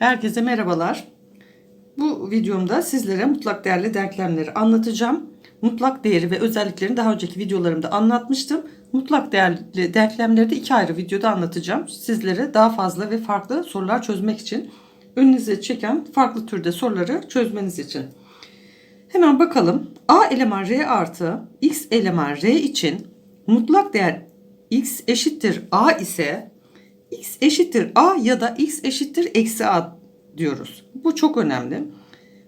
Herkese merhabalar. Bu videomda sizlere mutlak değerli denklemleri anlatacağım. Mutlak değeri ve özelliklerini daha önceki videolarımda anlatmıştım. Mutlak değerli denklemleri de iki ayrı videoda anlatacağım. Sizlere daha fazla ve farklı sorular çözmek için önünüze çeken farklı türde soruları çözmeniz için. Hemen bakalım. A eleman R artı X eleman R için mutlak değer X eşittir A ise X eşittir A ya da X eşittir eksi A diyoruz. Bu çok önemli.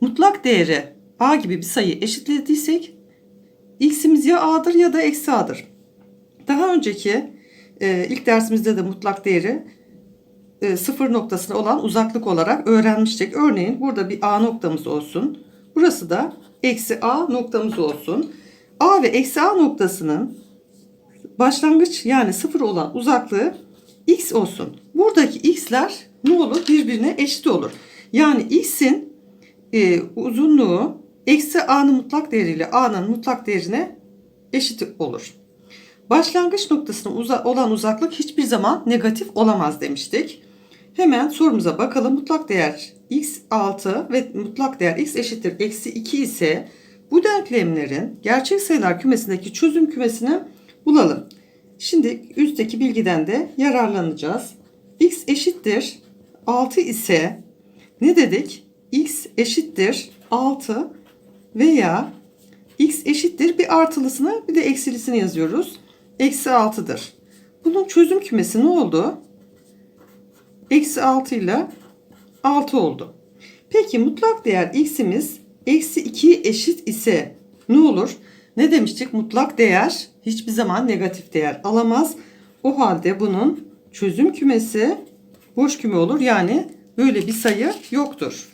Mutlak değeri A gibi bir sayı eşitlediysek X'imiz ya A'dır ya da eksi A'dır. Daha önceki e, ilk dersimizde de mutlak değeri e, sıfır noktasına olan uzaklık olarak öğrenmiştik. Örneğin burada bir A noktamız olsun. Burası da eksi A noktamız olsun. A ve eksi A noktasının başlangıç yani sıfır olan uzaklığı x olsun. Buradaki x'ler ne olur? Birbirine eşit olur. Yani x'in e, uzunluğu eksi a'nın mutlak değeriyle a'nın mutlak değerine eşit olur. Başlangıç noktasına uza olan uzaklık hiçbir zaman negatif olamaz demiştik. Hemen sorumuza bakalım. Mutlak değer x 6 ve mutlak değer x eşittir eksi 2 ise bu denklemlerin gerçek sayılar kümesindeki çözüm kümesini bulalım. Şimdi üstteki bilgiden de yararlanacağız. x eşittir 6 ise ne dedik? x eşittir 6 veya x eşittir bir artılısını bir de eksilisini yazıyoruz. Eksi 6'dır. Bunun çözüm kümesi ne oldu? Eksi 6 ile 6 oldu. Peki mutlak değer x'imiz eksi 2'ye eşit ise ne olur? Ne demiştik? Mutlak değer hiçbir zaman negatif değer alamaz. O halde bunun çözüm kümesi boş küme olur. Yani böyle bir sayı yoktur.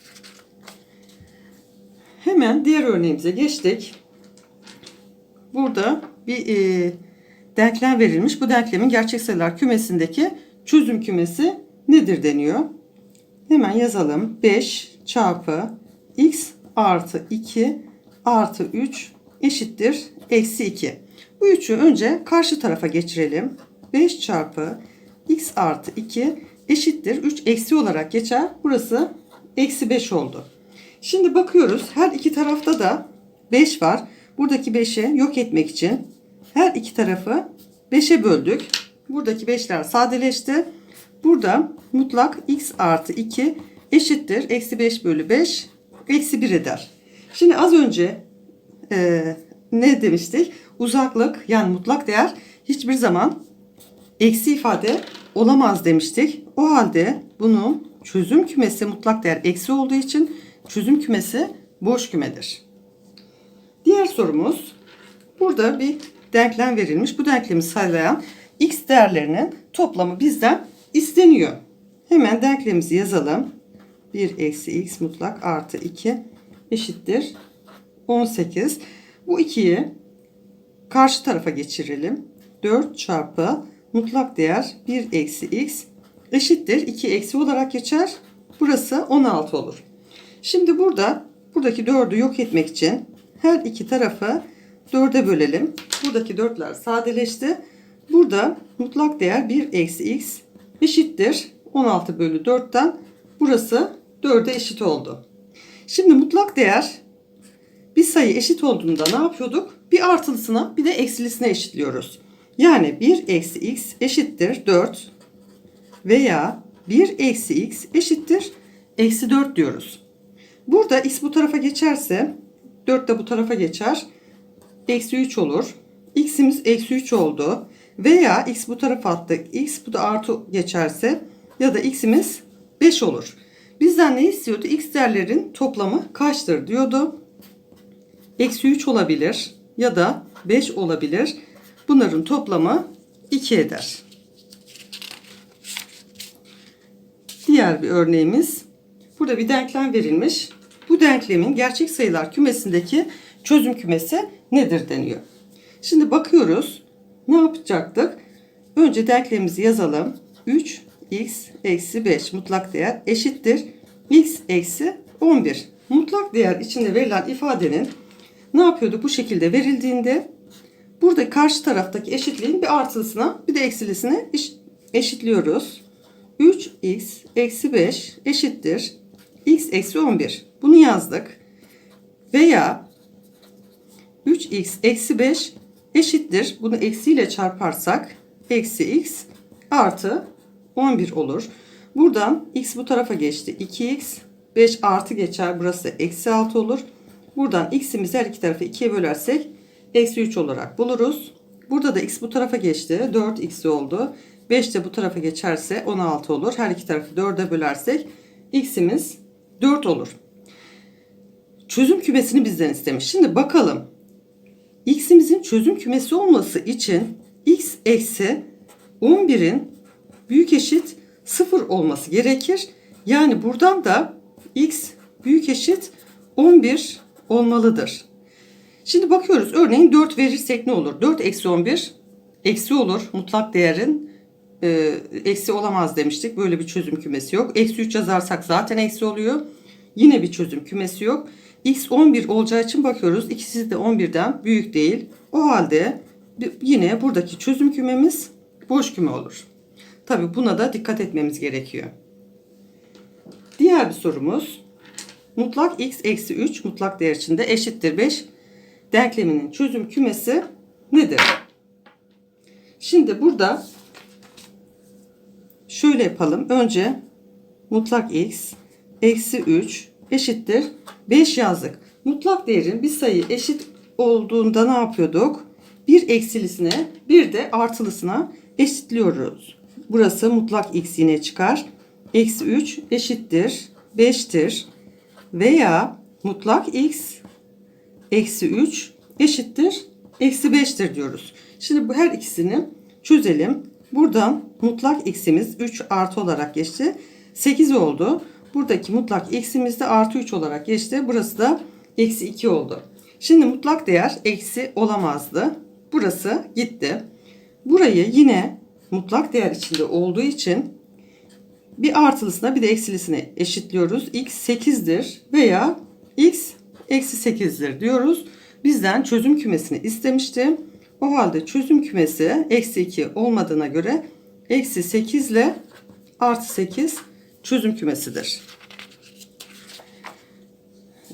Hemen diğer örneğimize geçtik. Burada bir e, denklem verilmiş. Bu denklemin gerçek sayılar kümesindeki çözüm kümesi nedir deniyor. Hemen yazalım. 5 çarpı x artı 2 artı 3 eşittir eksi 2. Bu 3'ü önce karşı tarafa geçirelim. 5 çarpı x artı 2 eşittir 3 eksi olarak geçer. Burası eksi 5 oldu. Şimdi bakıyoruz her iki tarafta da 5 var. Buradaki 5'i yok etmek için her iki tarafı 5'e böldük. Buradaki 5'ler sadeleşti. Burada mutlak x artı 2 eşittir. Eksi 5 bölü 5 eksi 1 eder. Şimdi az önce e, ne demiştik? Uzaklık yani mutlak değer hiçbir zaman eksi ifade olamaz demiştik. O halde bunun çözüm kümesi mutlak değer eksi olduğu için çözüm kümesi boş kümedir. Diğer sorumuz burada bir denklem verilmiş. Bu denklemi sağlayan x değerlerinin toplamı bizden isteniyor. Hemen denklemimizi yazalım. 1 eksi x mutlak artı 2 eşittir 18. Bu 2'yi karşı tarafa geçirelim. 4 çarpı mutlak değer 1 eksi x eşittir 2 eksi olarak geçer. Burası 16 olur. Şimdi burada buradaki 4'ü yok etmek için her iki tarafı 4'e bölelim. Buradaki 4'ler sadeleşti. Burada mutlak değer 1 eksi x eşittir 16 bölü 4'ten burası 4'e eşit oldu. Şimdi mutlak değer bir sayı eşit olduğunda ne yapıyorduk? Bir artılısına bir de eksilisine eşitliyoruz. Yani 1 eksi x eşittir 4 veya 1 eksi x eşittir eksi 4 diyoruz. Burada x bu tarafa geçerse 4 de bu tarafa geçer. Eksi 3 olur. x'imiz eksi 3 oldu. Veya x bu tarafa attık. x bu da artı geçerse ya da x'imiz 5 olur. Bizden ne istiyordu? x değerlerin toplamı kaçtır diyordu. Eksi 3 olabilir ya da 5 olabilir. Bunların toplamı 2 eder. Diğer bir örneğimiz. Burada bir denklem verilmiş. Bu denklemin gerçek sayılar kümesindeki çözüm kümesi nedir deniyor. Şimdi bakıyoruz. Ne yapacaktık? Önce denklemimizi yazalım. 3x eksi 5 mutlak değer eşittir. x eksi 11. Mutlak değer içinde verilen ifadenin ne yapıyorduk? Bu şekilde verildiğinde burada karşı taraftaki eşitliğin bir artılısına bir de eksilisine eşitliyoruz. 3x eksi 5 eşittir x eksi 11. Bunu yazdık. Veya 3x eksi 5 eşittir. Bunu eksiyle çarparsak eksi x artı 11 olur. Buradan x bu tarafa geçti. 2x 5 artı geçer. Burası eksi 6 olur. Buradan x'imizi her iki tarafı 2'ye bölersek eksi 3 olarak buluruz. Burada da x bu tarafa geçti. 4x oldu. 5 de bu tarafa geçerse 16 olur. Her iki tarafı 4'e bölersek x'imiz 4 olur. Çözüm kümesini bizden istemiş. Şimdi bakalım. x'imizin çözüm kümesi olması için x eksi 11'in büyük eşit 0 olması gerekir. Yani buradan da x büyük eşit 11 olmalıdır. Şimdi bakıyoruz. Örneğin 4 verirsek ne olur? 4 eksi 11 eksi olur. Mutlak değerin e, eksi olamaz demiştik. Böyle bir çözüm kümesi yok. Eksi 3 yazarsak zaten eksi oluyor. Yine bir çözüm kümesi yok. X 11 olacağı için bakıyoruz. İkisi de 11'den büyük değil. O halde yine buradaki çözüm kümemiz boş küme olur. Tabi buna da dikkat etmemiz gerekiyor. Diğer bir sorumuz. Mutlak x eksi 3 mutlak değer içinde eşittir 5 denkleminin çözüm kümesi nedir? Şimdi burada şöyle yapalım. Önce mutlak x eksi 3 eşittir 5 yazdık. Mutlak değerin bir sayı eşit olduğunda ne yapıyorduk? Bir eksilisine bir de artılısına eşitliyoruz. Burası mutlak x yine çıkar. Eksi 3 eşittir 5'tir. Veya mutlak x eksi 3 eşittir eksi 5'tir diyoruz. Şimdi bu her ikisini çözelim. Buradan mutlak x'imiz 3 artı olarak geçti. 8 oldu. Buradaki mutlak x'imiz de artı 3 olarak geçti. Burası da eksi 2 oldu. Şimdi mutlak değer eksi olamazdı. Burası gitti. Burayı yine mutlak değer içinde olduğu için bir artılısına bir de eksilisine eşitliyoruz. x 8'dir veya x eksi 8'dir diyoruz. Bizden çözüm kümesini istemişti. O halde çözüm kümesi eksi 2 olmadığına göre eksi 8 ile artı 8 çözüm kümesidir.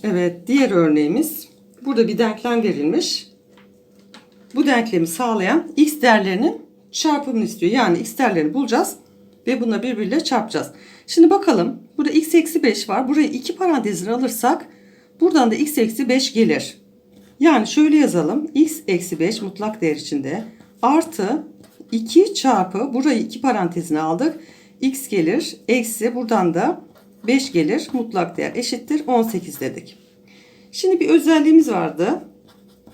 Evet diğer örneğimiz burada bir denklem verilmiş. Bu denklemi sağlayan x değerlerinin çarpımını istiyor. Yani x değerlerini bulacağız ve buna birbiriyle çarpacağız. Şimdi bakalım burada x eksi 5 var. Burayı iki parantezine alırsak buradan da x eksi 5 gelir. Yani şöyle yazalım. x eksi 5 mutlak değer içinde artı 2 çarpı burayı iki parantezine aldık. x gelir. Eksi buradan da 5 gelir. Mutlak değer eşittir 18 dedik. Şimdi bir özelliğimiz vardı.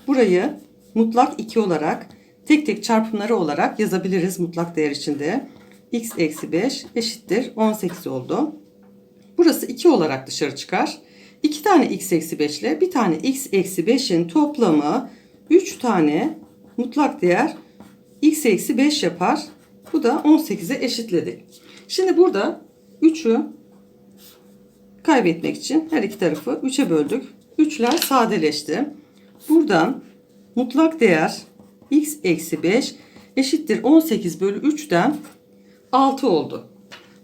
Burayı mutlak 2 olarak tek tek çarpımları olarak yazabiliriz mutlak değer içinde. X eksi 5 eşittir 18 oldu. Burası 2 olarak dışarı çıkar. 2 tane x eksi 5 ile bir tane x eksi 5'in toplamı 3 tane mutlak değer x eksi 5 yapar. Bu da 18'e eşitledik. Şimdi burada 3'ü kaybetmek için her iki tarafı 3'e böldük. 3'ler sadeleşti. Buradan mutlak değer x eksi 5 eşittir 18 bölü 3'ten 6 oldu.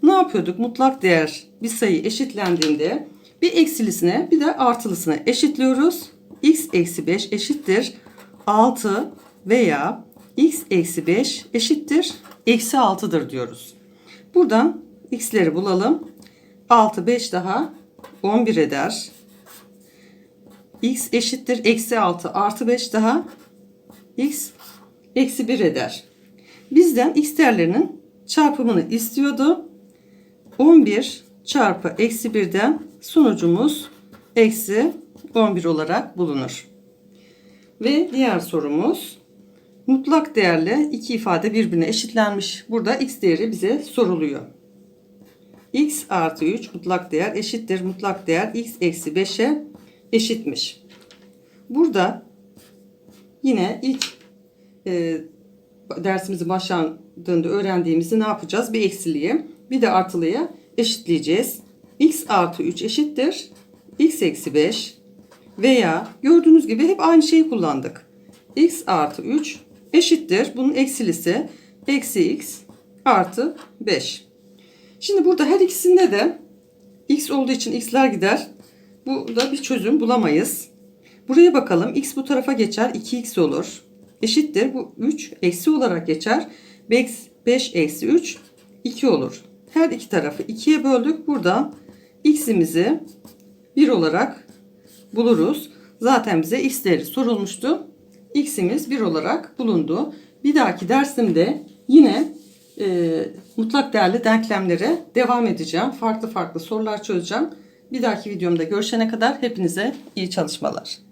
Ne yapıyorduk? Mutlak değer bir sayı eşitlendiğinde bir eksilisine bir de artılısına eşitliyoruz. x eksi 5 eşittir 6 veya x eksi 5 eşittir eksi 6'dır diyoruz. Buradan x'leri bulalım. 6 5 daha 11 eder. x eşittir eksi 6 artı 5 daha x eksi 1 eder. Bizden x değerlerinin çarpımını istiyordu. 11 çarpı eksi 1'den sonucumuz eksi 11 olarak bulunur. Ve diğer sorumuz mutlak değerle iki ifade birbirine eşitlenmiş. Burada x değeri bize soruluyor. x artı 3 mutlak değer eşittir. Mutlak değer x eksi 5'e eşitmiş. Burada yine ilk e, dersimizin başlandığında öğrendiğimizi ne yapacağız? Bir eksiliği bir de artılıya eşitleyeceğiz. x artı 3 eşittir. x eksi 5 veya gördüğünüz gibi hep aynı şeyi kullandık. x artı 3 eşittir. Bunun eksilisi eksi x artı 5. Şimdi burada her ikisinde de x olduğu için x'ler gider. Burada bir çözüm bulamayız. Buraya bakalım. x bu tarafa geçer. 2x olur. Eşittir. Bu 3 eksi olarak geçer. 5 eksi 3 2 olur. Her iki tarafı 2'ye böldük. Buradan x'imizi 1 olarak buluruz. Zaten bize x değeri sorulmuştu. x'imiz 1 olarak bulundu. Bir dahaki dersimde yine e, mutlak değerli denklemlere devam edeceğim. Farklı farklı sorular çözeceğim. Bir dahaki videomda görüşene kadar hepinize iyi çalışmalar.